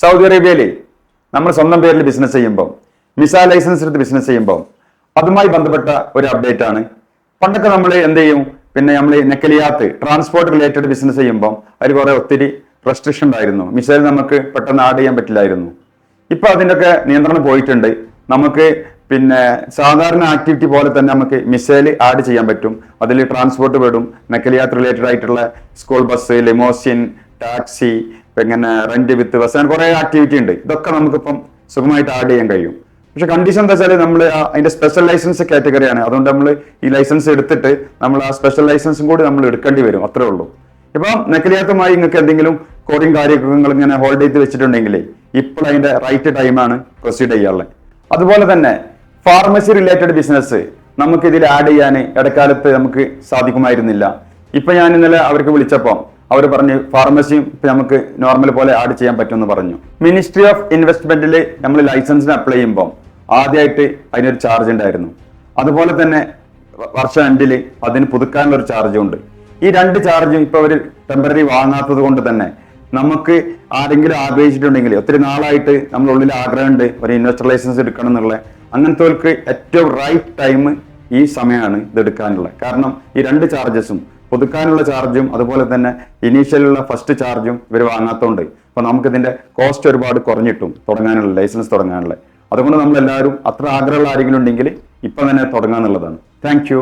Saudi അറേബ്യയിൽ നമ്മൾ സ്വന്തം പേരിൽ ബിസിനസ് ചെയ്യുമ്പോൾ മിസ ലൈസൻസ് എടുത്ത് ബിസിനസ് ചെയ്യുമ്പോൾ അതുമായി ബന്ധപ്പെട്ട ഒരു അപ്ഡേറ്റ് ആണ്. പണ്ടൊക്കെ നമ്മൾ എന്ത് ചെയ്യും? പിന്നെ നമ്മൾ നെക്കലിയാത്ത് ട്രാൻസ്പോർട്ട് റിലേറ്റഡ് ബിസിനസ് ചെയ്യുമ്പോൾ അതിൽ കുറെ ഒത്തിരി റെസ്ട്രിക്ഷൻ ഉണ്ടായിരുന്നു. മിസൈൽ നമുക്ക് പെട്ടെന്ന് ആഡ് ചെയ്യാൻ പറ്റില്ലായിരുന്നു. ഇപ്പൊ അതിന്റെയൊക്കെ നിയന്ത്രണം പോയിട്ടുണ്ട്. നമുക്ക് പിന്നെ സാധാരണ ആക്ടിവിറ്റി പോലെ തന്നെ നമുക്ക് മിസൈൽ ആഡ് ചെയ്യാൻ പറ്റും. അതിൽ ട്രാൻസ്പോർട്ട് വിടും നെക്കലിയാത്ത് റിലേറ്റഡ് ആയിട്ടുള്ള സ്കൂൾ ബസ് ലിമോസിൻ ടാക്സി പിന്നെ റെന്റ് വിത്ത് ബസ് അങ്ങനെ കുറെ ആക്ടിവിറ്റി ഉണ്ട്. ഇതൊക്കെ നമുക്കിപ്പം സുഖമായിട്ട് ആഡ് ചെയ്യാൻ കഴിയും. പക്ഷെ കണ്ടീഷൻ എന്താ വെച്ചാൽ നമ്മൾ അതിന്റെ സ്പെഷ്യൽ ലൈസൻസ് കാറ്റഗറിയാണ് അതുകൊണ്ട് നമ്മൾ ഈ ലൈസൻസ് എടുത്തിട്ട് നമ്മൾ ആ സ്പെഷ്യൽ ലൈസൻസും കൂടി നമ്മൾ എടുക്കേണ്ടി വരും. അത്രേ ഉള്ളൂ. ഇപ്പം നക്കലിയാത്തമായി നിങ്ങൾക്ക് എന്തെങ്കിലും കോറിയും കാര്യങ്ങൾ ഇങ്ങനെ ഹോൾഡ് ചെയ്ത് വെച്ചിട്ടുണ്ടെങ്കിൽ ഇപ്പോൾ അതിന്റെ റൈറ്റ് ടൈമാണ് പ്രൊസീഡ് ചെയ്യാനുള്ളത്. അതുപോലെ തന്നെ ഫാർമസി റിലേറ്റഡ് ബിസിനസ് നമുക്ക് ഇതിൽ ആഡ് ചെയ്യാൻ ഇടക്കാലത്ത് നമുക്ക് സാധിക്കുമായിരുന്നില്ല. ഇപ്പൊ ഞാൻ ഇന്നലെ അവർക്ക് വിളിച്ചപ്പോൾ അവർ പറഞ്ഞു ഫാർമസിയും നമുക്ക് നോർമൽ പോലെ ആഡ് ചെയ്യാൻ പറ്റുമെന്ന് പറഞ്ഞു. മിനിസ്ട്രി ഓഫ് ഇൻവെസ്റ്റ്മെന്റിൽ നമ്മൾ ലൈസൻസിന് അപ്ലൈ ചെയ്യുമ്പോൾ ആദ്യമായിട്ട് അതിനൊരു ചാർജ് ഉണ്ടായിരുന്നു. അതുപോലെ തന്നെ വർഷം എൻഡിൽ അതിന് പുതുക്കാനുള്ള ഒരു ചാർജും ഉണ്ട്. ഈ രണ്ട് ചാർജും ഇപ്പൊ അവർ ടെമ്പററി വാങ്ങാത്തത് കൊണ്ട് തന്നെ നമുക്ക് ആരെങ്കിലും ആഗ്രഹിച്ചിട്ടുണ്ടെങ്കിൽ ഒത്തിരി നാളായിട്ട് നമ്മുടെ ഉള്ളിൽ ആഗ്രഹമുണ്ട് ഒരു ഇൻവെസ്റ്റർ ലൈസൻസ് എടുക്കണം എന്നുള്ള അങ്ങനത്തെ ഏറ്റവും റൈറ്റ് ടൈം ഈ സമയമാണ് ഇത് എടുക്കാനുള്ള കാരണം ഈ രണ്ട് ചാർജസും പുതുക്കാനുള്ള ചാർജും അതുപോലെ തന്നെ ഇനീഷ്യലുള്ള ഫസ്റ്റ് ചാർജും ഇവർ വാങ്ങാത്തതുകൊണ്ട് അപ്പോൾ നമുക്കിതിന്റെ കോസ്റ്റ് ഒരുപാട് കുറഞ്ഞിട്ടും തുടങ്ങാനുള്ള ലൈസൻസ് തുടങ്ങാനുള്ള. അതുകൊണ്ട് നമ്മളെല്ലാവരും അത്ര ആഗ്രഹമുള്ള ആരെങ്കിലും ഉണ്ടെങ്കിൽ ഇപ്പം തന്നെ തുടങ്ങാന്നുള്ളതാണ്. താങ്ക്